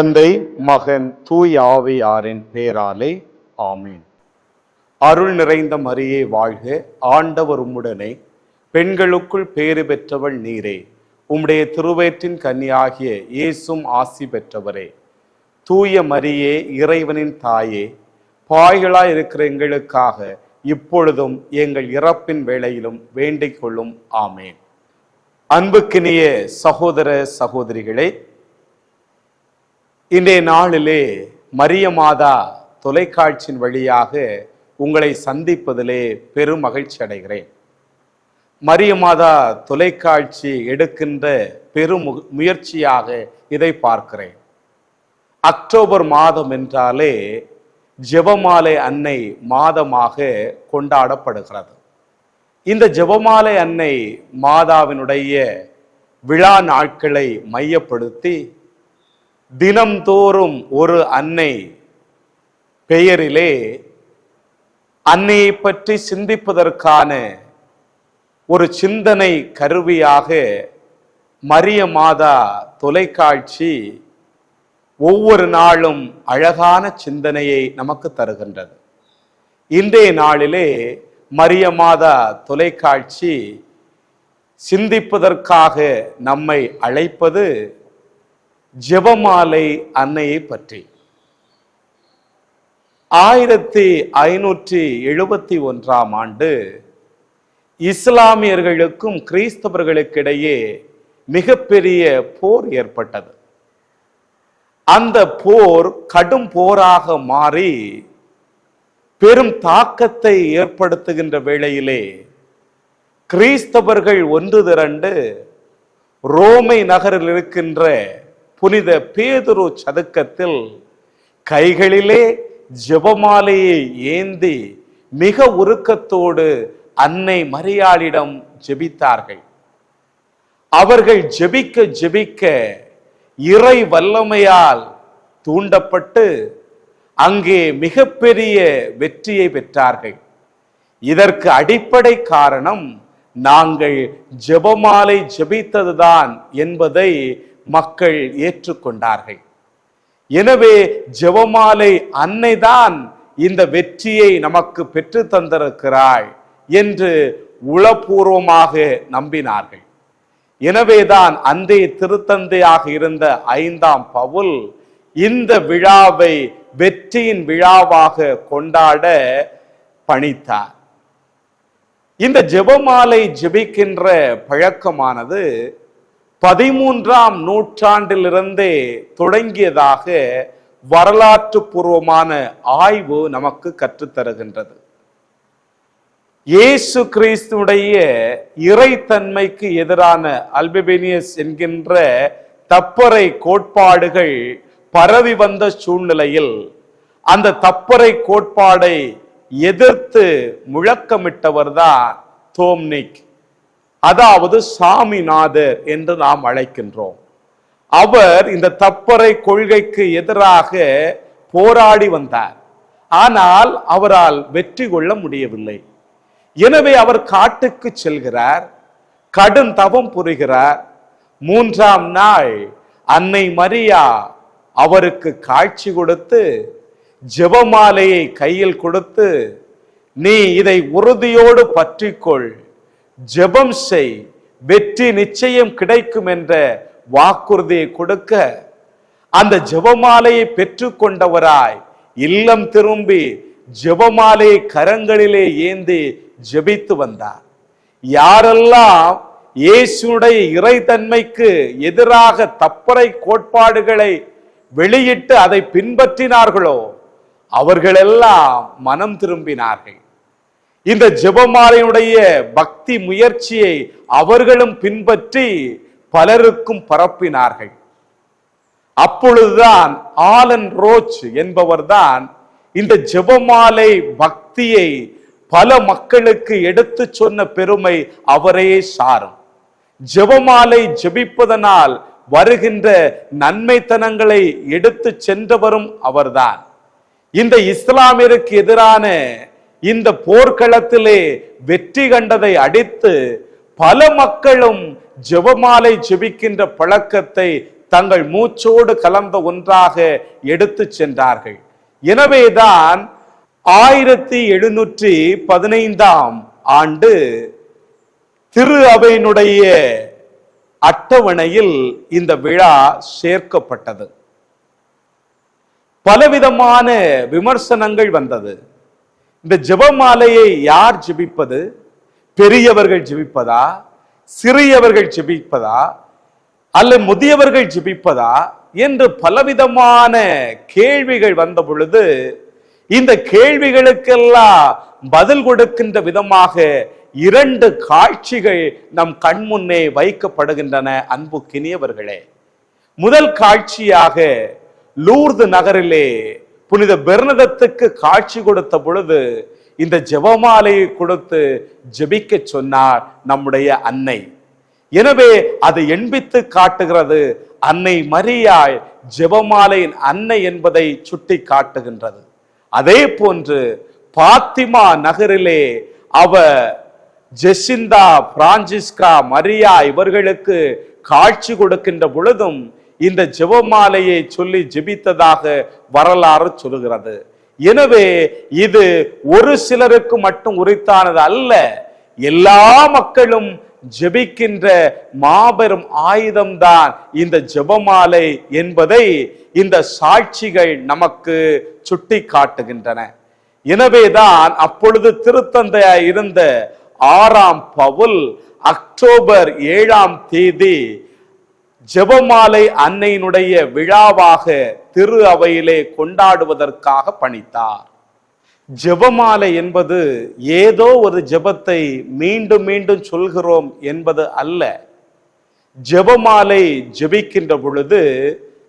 தந்தை மகன் தூய் ஆவியாரின் பேராலே ஆமீன். அருள் நிறைந்த மரியே வாழ்க ஆண்டவர் உம்முடனே. பெண்களுக்குள் பேறு பெற்றவள் நீரே. உம்முடைய திருவேற்றின் கன்னியாகிய இயேசும் ஆசி பெற்றவரே. தூய மரியே இறைவனின் தாயே பாய்களாய் இருக்கிற எங்களுக்காக இப்பொழுதும் எங்கள் இறப்பின் வேளையிலும் வேண்டிக் கொள்ளும் ஆமேன். அன்புக்கினிய சகோதர சகோதரிகளே இன்றைய நாளிலே மரிய மாதா தொலைக்காட்சியின் வழியாக உங்களை சந்திப்பதிலே பெரும் மகிழ்ச்சி அடைகிறேன். மரிய மாதா தொலைக்காட்சி எடுக்கின்ற பெரும் முயற்சியாக இதை பார்க்கிறேன். அக்டோபர் மாதம் என்றாலே ஜெபமாலை அன்னை மாதமாக கொண்டாடப்படுகிறது. இந்த ஜெபமாலை அன்னை மாதாவினுடைய விழா நாட்களை மையப்படுத்தி தினம்தோறும் ஒரு அன்னை பெயரிலே அன்னையை பற்றி சிந்திப்பதற்கான ஒரு சிந்தனை கருவியாக மரிய மாதா தொலைக்காட்சி ஒவ்வொரு நாளும் அழகான சிந்தனையை நமக்கு தருகின்றது. இன்றைய நாளிலே மரிய மாதா தொலைக்காட்சி சிந்திப்பதற்காக நம்மை அழைப்பது ஜெபமாலை அன்னையை பற்றி. ஆயிரத்தி ஐநூற்றி எழுபத்தி ஒன்றாம் ஆண்டு இஸ்லாமியர்களுக்கும் கிறிஸ்தவர்களுக்கிடையே மிகப்பெரிய போர் ஏற்பட்டது. அந்த போர் கடும் போராக மாறி பெரும் தாக்கத்தை ஏற்படுத்துகின்ற வேளையிலே கிறிஸ்தவர்கள் ஒன்று திரண்டு ரோமை நகரில் இருக்கின்ற புனித பேதுரு சதுக்கத்தில் கைகளிலே ஜெபமாலையை ஏந்தி மிக உருக்கத்தோடு அன்னை மரியாளிடம் ஜெபித்தார்கள். அவர்கள் ஜெபிக்க ஜெபிக்க இறை வல்லமையால் தூண்டப்பட்டு அங்கே மிகப்பெரிய வெற்றியை பெற்றார்கள். இதற்கு அடிப்படை காரணம் நாங்கள் ஜெபமாலை ஜெபித்ததுதான் என்பதை மக்கள் ஏற்றுக்கொண்டார்கள். எனவே ஜெபமாலை அன்னைதான் இந்த வெற்றியை நமக்கு பெற்று தந்திருக்கிறாள் என்று உளப்பூர்வமாக நம்பினார்கள். எனவேதான் அன்றைய திருத்தந்தையாக இருந்த ஐந்தாம் பவுல் இந்த விழாவை வெற்றியின் விழாவாக கொண்டாட பணித்தார். இந்த ஜெபமாலை ஜெபிக்கின்ற பழக்கமானது பதிமூன்றாம் நூற்றாண்டிலிருந்தே தொடங்கியதாக வரலாற்று பூர்வமான ஆய்வு நமக்கு கற்றுத்தருகின்றது. இயேசு கிறிஸ்துடைய இறைத்தன்மைக்கு எதிரான அல்பெபேனியஸ் என்கின்ற தப்பறை கோட்பாடுகள் பரவி வந்த சூழ்நிலையில் அந்த தப்பறை கோட்பாடை எதிர்த்து முழக்கமிட்டவர்தான் தோம்னிக். அதாவது சாமிநாதர் என்று நாம் அழைக்கின்றோம். அவர் இந்த தப்பறை கொள்கைக்கு எதிராக போராடி வந்தார். ஆனால் அவரால் வெற்றி கொள்ள முடியவில்லை. எனவே அவர் காட்டுக்கு செல்கிறார் கடும் தவம் புரிகிறார். மூன்றாம் நாள் அன்னை மரியா அவருக்கு காட்சி கொடுத்து ஜெபமாலையை கையில் கொடுத்து நீ இதை உறுதியோடு பற்றிக்கொள். ஜெபம் செய். வெற்றி நிச்சயம் கிடைக்கும் என்ற வாக்குறுதியை கொடுக்க. அந்த ஜெபமாலையை பெற்றுக்கொண்டவராய் இல்லம் திரும்பி ஜெபமாலையை கரங்களிலே ஏந்தி ஜெபித்து வந்தார். யாரெல்லாம் இயேசுடைய இறைத்தன்மைக்கு எதிராக தப்பறை கோட்பாடுகளை வெளியிட்டு அதை பின்பற்றினார்களோ அவர்களெல்லாம் மனம் திரும்பினார்கள். இந்த ஜெபமாலையுடைய பக்தி முயற்சியை அவர்களும் பின்பற்றி பலருக்கும் பரப்பினார்கள். அப்பொழுதுதான் ஆலன் ரோச் என்பவர்தான் இந்த ஜெபமாலை பக்தியை பல மக்களுக்கு எடுத்து சொன்ன பெருமை அவரையே சாரும். ஜெபமாலை ஜெபிப்பதனால் வருகின்ற நன்மைத்தனங்களை எடுத்து சென்றவரும் அவர்தான். இந்த இஸ்லாமிற்கு எதிரான இந்த போர்க்களத்திலே வெற்றி கண்டதை அடித்து பல மக்களும் ஜெபமாலை ஜெபிக்கின்ற பழக்கத்தை தங்கள் மூச்சோடு கலந்த ஒன்றாக எடுத்து சென்றார்கள். எனவேதான் ஆயிரத்தி எழுநூற்றி பதினைந்தாம் ஆண்டு திரு அவையினுடைய அட்டவணையில் இந்த விழா சேர்க்கப்பட்டது. பலவிதமான விமர்சனங்கள் வந்தது. இந்த ஜெபமாலையை யார் ஜெபிப்பது? பெரியவர்கள் ஜெபிப்பதா? சிறியவர்கள் ஜெபிப்பதா? அல்ல முதியவர்கள் ஜெபிப்பதா? என்று பலவிதமான கேள்விகள் வந்த பொழுது இந்த கேள்விகளுக்கெல்லாம் பதில் கொடுக்கின்ற விதமாக இரண்டு காட்சிகள் நம் கண்முன்னே வைக்கப்படுகின்றன அன்புக்கினியவர்களே முதல் காட்சியாக லூர்து நகரிலே புனித பெர்னதத்துக்கு காட்சி கொடுத்த பொழுது இந்த ஜெபமாலையை கொடுத்து ஜெபிக்க சொன்னார் நம்முடைய அன்னை. எனவே அது எண்பித்து காட்டுகிறது அன்னை மரியாய் ஜெபமாலையின் அன்னை என்பதை சுட்டி காட்டுகின்றது. அதே போன்று பாத்திமா நகரிலே அவ ஜெசிந்தா பிரான்சிஸ்கா மரியா இவர்களுக்கு காட்சி கொடுக்கின்ற பொழுதும் இந்த ஜெபமாலையை சொல்லி ஜெபித்ததாக வரலாறு சொல்லுகிறது. எனவே இது ஒரு சிலருக்கு மட்டும் உரித்தானது அல்ல. எல்லா மக்களும் ஜெபிக்கின்ற மாபெரும் ஆயுதம்தான் இந்த ஜெபமாலை என்பதை இந்த சாட்சிகள் நமக்கு சுட்டி காட்டுகின்றன எனவேதான் அப்பொழுது திருத்தந்தையாய் இருந்த ஆறாம் பவுல் அக்டோபர் ஏழாம் தேதி ஜெபமாலை அன்னையினுடைய விழாவாக திரு அவையிலே கொண்டாடுவதற்காக பணித்தார். ஜெபமாலை என்பது ஏதோ ஒரு ஜெபத்தை மீண்டும் மீண்டும் சொல்கிறோம் என்பது அல்ல. ஜெபமாலை ஜெபிக்கின்ற பொழுது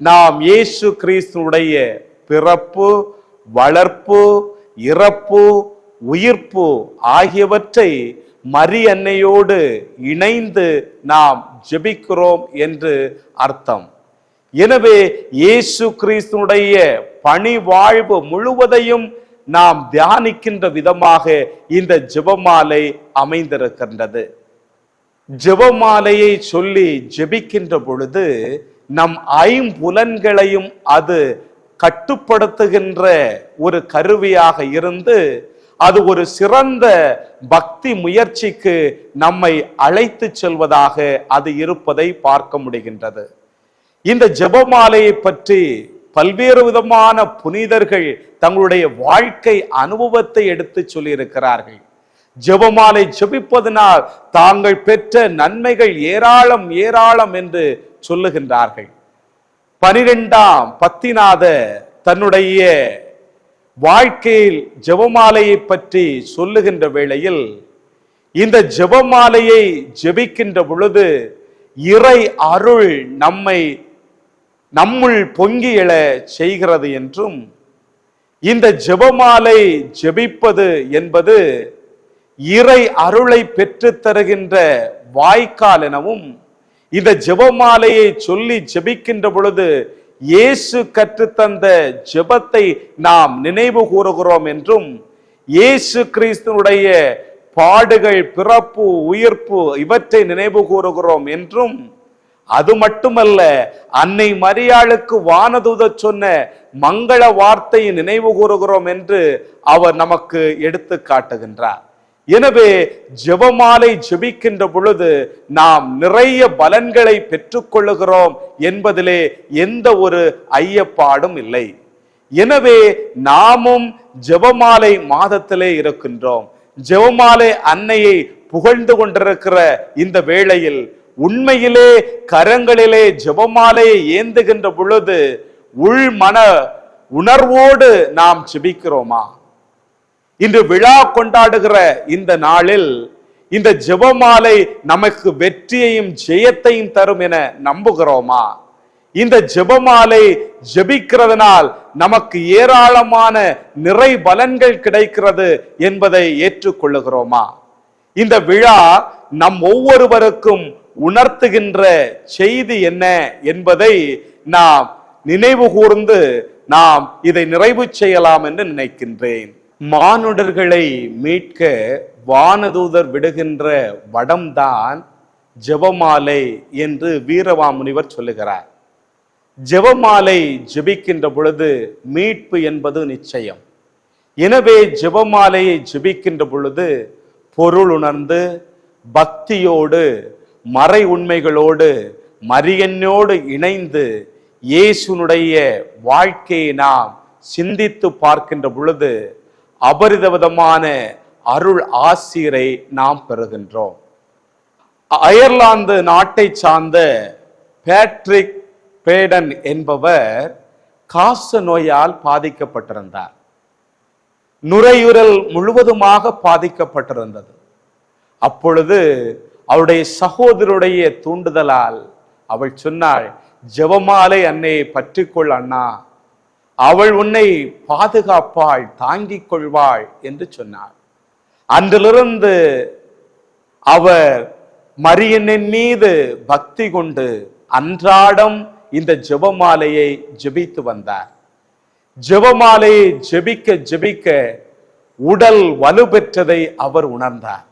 நாம் இயேசு கிறிஸ்துடைய பிறப்பு வளர்ப்பு இறப்பு உயிர்ப்பு ஆகியவற்றை மரி அன்னையோடு இணைந்து நாம் ஜெபிக்கிறோம் என்று அர்த்தம். எனவே இயேசு கிறிஸ்துனுடைய பணி வாழ்வு முழுவதையும் நாம் தியானிக்கின்ற விதமாக இந்த ஜெபமாலை அமைந்திருக்கின்றது. ஜெபமாலையை சொல்லி ஜெபிக்கின்ற பொழுது நம் ஐம்புலன்களையும் அது கட்டுப்படுத்துகின்ற ஒரு கருவியாக இருந்து அது ஒரு சிறந்த பக்தி முயற்சிக்கு நம்மை அழைத்து செல்வதாக அது இருப்பதை பார்க்க முடிகின்றது. இந்த ஜெபமாலையை பற்றி பல்வேறு விதமான புனிதர்கள் தங்களுடைய வாழ்க்கை அனுபவத்தை எடுத்து சொல்லியிருக்கிறார்கள். ஜெபமாலை ஜெபிப்பதனால் தாங்கள் பெற்ற நன்மைகள் ஏராளம் ஏராளம் என்று சொல்லுகின்றார்கள். பனிரெண்டாம் பத்திநாத தன்னுடைய வாழ்க்கையில் ஜெபமாலையை பற்றி சொல்லுகின்ற வேளையில் இந்த ஜெபமாலையை ஜெபிக்கின்ற பொழுது இறை அருள் நம்மை நம்முள் பொங்கி எழ செய்கிறது என்றும் இந்த ஜெபமாலை ஜெபிப்பது என்பது இறை அருளை பெற்றுத் தருகின்ற வாய்க்கால் எனவும் இந்த ஜெபமாலையை சொல்லி ஜெபிக்கின்ற பொழுது இயேசு கற்றுத்தந்த ஜெபத்தை நாம் நினைவு கூறுகிறோம் என்றும் இயேசு கிறிஸ்துனுடைய பாடுகள் பிறப்பு உயிர்ப்பு இவற்றை நினைவு கூறுகிறோம் என்றும் அது மட்டுமல்ல அன்னை மரியாளுக்கு வானதூத சொன்ன மங்கள வார்த்தையை நினைவு கூறுகிறோம் என்று அவர் நமக்கு எடுத்து காட்டுகின்றார். எனவே ஜெபமாலை ஜெபிக்கின்ற பொழுது நாம் நிறைய பலன்களை பெற்றுக்கொள்ளுகிறோம் என்பதிலே எந்த ஒரு ஐயப்பாடும் இல்லை. எனவே நாமும் ஜெபமாலை மாதத்திலே இருக்கின்றோம். ஜெபமாலை அன்னையை புகழ்ந்து கொண்டிருக்கிற இந்த வேளையில் உண்மையிலே கரங்களிலே ஜெபமாலையை ஏந்துகின்ற பொழுது உள் மன உணர்வோடு நாம் ஜெபிக்கிறோமா? இன்று விழா கொண்டாடுகிற இந்த நாளில் இந்த ஜெபமாலை நமக்கு வெற்றியையும் ஜெயத்தையும் தரும் என நம்புகிறோமா? இந்த ஜெபமாலை ஜெபிக்கிறதுனால் நமக்கு ஏராளமான நிறை பலன்கள் கிடைக்கிறது என்பதை ஏற்றுக்கொள்ளுகிறோமா? இந்த விழா நம் ஒவ்வொருவருக்கும் உணர்த்துகின்ற செய்தி என்ன என்பதை நாம் நினைவு கூர்ந்து நாம் இதை நிறைவு செய்யலாம் என்று நினைக்கின்றேன். மானுடர்களை மீட்க வானதூதர் விடுகின்ற வடம்தான் ஜெபமாலை என்று வீரவாமுனிவர் சொல்லுகிறார். ஜெபமாலை ஜெபிக்கின்ற பொழுது மீட்பு என்பது நிச்சயம். எனவே ஜெபமாலையை ஜெபிக்கின்ற பொழுது பொருள் உணர்ந்து பக்தியோடு மறை உண்மைகளோடு மரியனோடு இணைந்து இயேசுனுடைய வாழ்க்கையை நாம் சிந்தித்து பார்க்கின்ற பொழுது அபரிதவிதமான அருள் ஆசிரை நாம் பெறுகின்றோம். அயர்லாந்து நாட்டை சார்ந்த பேட்ரிக் பேடன் என்பவர் காச நோயால் பாதிக்கப்பட்டிருந்தார். நுரையுரல் முழுவதுமாக பாதிக்கப்பட்டிருந்தது. அப்பொழுது அவருடைய சகோதரருடைய தூண்டுதலால் அவள் சொன்னாள் ஜெபமாலை அன்னையை பற்றிக்கொள் அண்ணா அவள் உன்னை பாதுகாப்பாள் தாங்கிக் கொள்வாள் என்று சொன்னார் அன்றிலிருந்து அவர் மரியனின் மீது பக்தி கொண்டு அன்றாடம் இந்த ஜெபமாலையை ஜெபித்து வந்தார். ஜெபமாலையை ஜெபிக்க ஜெபிக்க உடல் வலுப்பெற்றதை அவர் உணர்ந்தார்.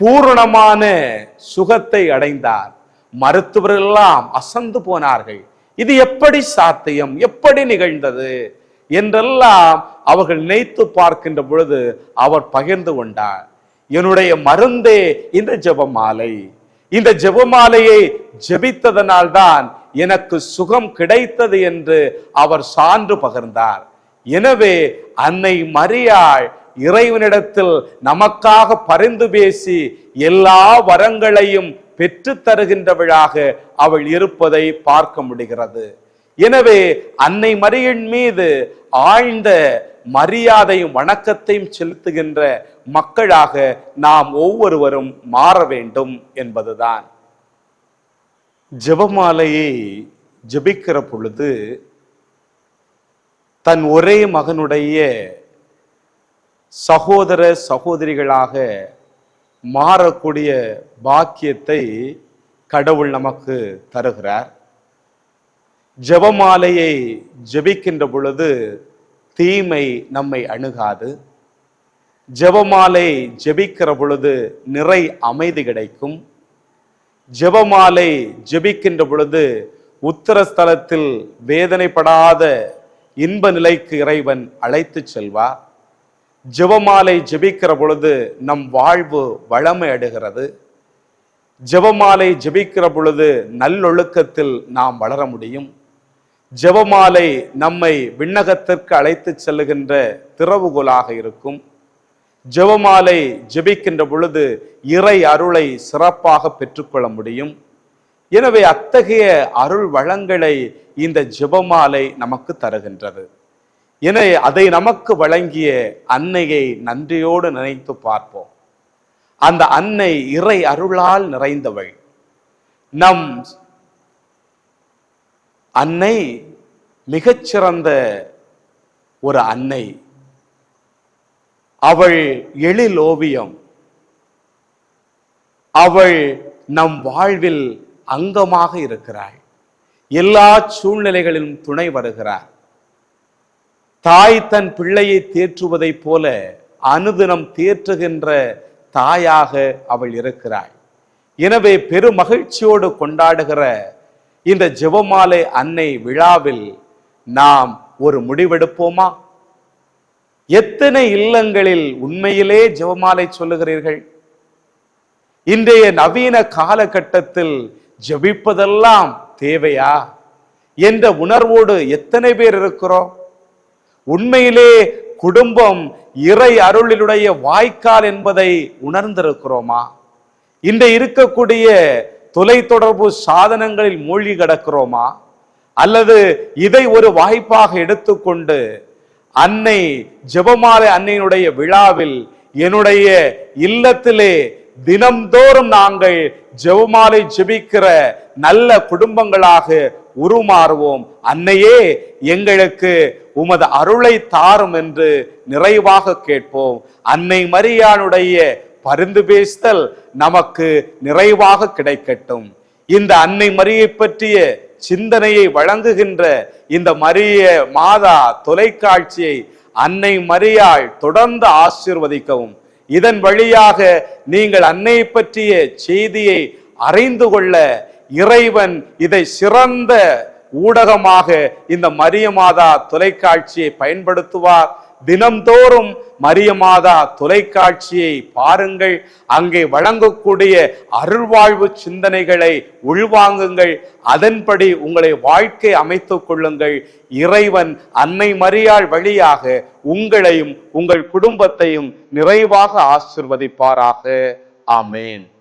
பூரணமான சுகத்தை அடைந்தார். மருத்துவரெல்லாம் அசந்து போனார்கள். இது எப்படி சாத்தியம்? எப்படி நிகழ்ந்தது? என்றெல்லாம் அவர்கள் நினைத்து பார்க்கின்ற பொழுது அவர் பகிர்ந்து கொண்டார். என்னுடைய மருந்தே இந்த ஜெபமாலை. இந்த ஜெபமாலையை ஜெபித்ததனால்தான் எனக்கு சுகம் கிடைத்தது என்று அவர் சான்று பகிர்ந்தார். எனவே அன்னை மரியாள் இறைவனிடத்தில் நமக்காக பரிந்து பேசி எல்லா வரங்களையும் பெற்றுத்தருகின்றவளாக அவள் இருப்பதை பார்க்க முடிகிறது. எனவே அன்னை மரியின் மீது ஆழ்ந்த மரியாதையும் வணக்கத்தையும் செலுத்துகின்ற மக்களாக நாம் ஒவ்வொருவரும் மாற வேண்டும் என்பதுதான். ஜெபமாலையை ஜெபிக்கிற பொழுது தன் ஒரே மகனுடைய சகோதர சகோதரிகளாக மாறக்கூடிய பாக்கியத்தை கடவுள் நமக்கு தருகிறார். ஜெபமாலையை ஜெபிக்கின்ற பொழுது தீமை நம்மை அணுகாது. ஜெபமாலை ஜெபிக்கிற பொழுது நிறை அமைதி கிடைக்கும். ஜெபமாலை ஜெபிக்கின்ற பொழுது உத்தரஸ்தலத்தில் வேதனைப்படாத இன்ப நிலைக்கு இறைவன் அழைத்து செல்வார். ஜெபமாலை ஜெபிக்கிற பொழுது நம் வாழ்வு வளமை அடைகிறது ஜெபமாலை ஜெபிக்கிற பொழுது நல்லொழுக்கத்தில் நாம் வளர முடியும். ஜெபமாலை நம்மை விண்ணகத்திற்கு அழைத்து செல்லுகின்ற திறவுகோலாக இருக்கும். ஜெபமாலை ஜெபிக்கின்ற பொழுது இறை அருளை சிறப்பாக பெற்றுக்கொள்ள முடியும். எனவே அத்தகைய அருள் வளங்களை இந்த ஜெபமாலை நமக்கு தருகின்றது. என அதை நமக்கு வழங்கிய அன்னையை நன்றியோடு நினைத்து பார்ப்போம். அந்த அன்னை இறை அருளால் நிறைந்தவள். நம் அன்னை மிகச்சிறந்த ஒரு அன்னை. அவள் எழில் ஓவியம். அவள் நம் வாழ்வில் அங்கமாக இருக்கிறாள். எல்லா சூழ்நிலைகளிலும் துணை வருகிறார் தாய் தன் பிள்ளையை தேற்றுவதைப் போல அனுதினம் தேற்றுகின்ற தாயாக அவள் இருக்கிறாள். எனவே பெரு மகிழ்ச்சியோடு கொண்டாடுகிற இந்த ஜெபமாலை அன்னை விழாவில் நாம் ஒரு முடிவெடுப்போமா? எத்தனை இல்லங்களில் உண்மையிலே ஜெபமாலை சொல்லுகிறீர்கள்? இன்றைய நவீன காலகட்டத்தில் ஜெபிப்பதெல்லாம் தேவையா? என்ற உணர்வோடு எத்தனை பேர் இருக்கிறோம்? உண்மையிலே குடும்பம் இறை அருளினுடைய வாய்க்கால் என்பதை உணர்ந்திருக்கிறோமா? இன்று இருக்கக்கூடிய தொலை தொடர்பு சாதனங்களில் மூழ்கி கிடக்கிறோமா? அல்லது இதை ஒரு வாய்ப்பாக எடுத்துக்கொண்டு அன்னை ஜெபமாலை அன்னையினுடைய விழாவில் என்னுடைய இல்லத்திலே தினம்தோறும் நாங்கள் ஜெபமாலை ஜெபிக்கிற நல்ல குடும்பங்களாக உருமாறுவோம். அன்னையே எங்களுக்கு உமது அருளை தாரும் என்று நிறைவாக கேட்போம். அன்னை மரியானுடைய பரிந்து பேசுதல் நமக்கு நிறைவாக கிடைக்கட்டும். இந்த அன்னை மரியை பற்றிய சிந்தனையை வழங்குகின்ற இந்த மரிய மாதா தொலைக்காட்சியை அன்னை மரியாள் தொடர்ந்து ஆசிர்வதிக்கவும். இதன் வழியாக நீங்கள் அன்னை பற்றிய செய்தியை அறிந்து கொள்ள இறைவன் இதை சிறந்த ஊடகமாக இந்த மரியமாதா தொலைக்காட்சியை பயன்படுத்துவார். தினம்தோறும் மரியமாதா தொலைக்காட்சியை பாருங்கள். அங்கே வழங்கக்கூடிய அருள்வாழ்வு சிந்தனைகளை உள்வாங்குங்கள். அதன்படி உங்களை வாழ்க்கை அமைத்துக் கொள்ளுங்கள். இறைவன் அன்னை மரியாள் வழியாக உங்களையும் உங்கள் குடும்பத்தையும் நிறைவாக ஆசிர்வதிப்பாராக. ஆமேன்.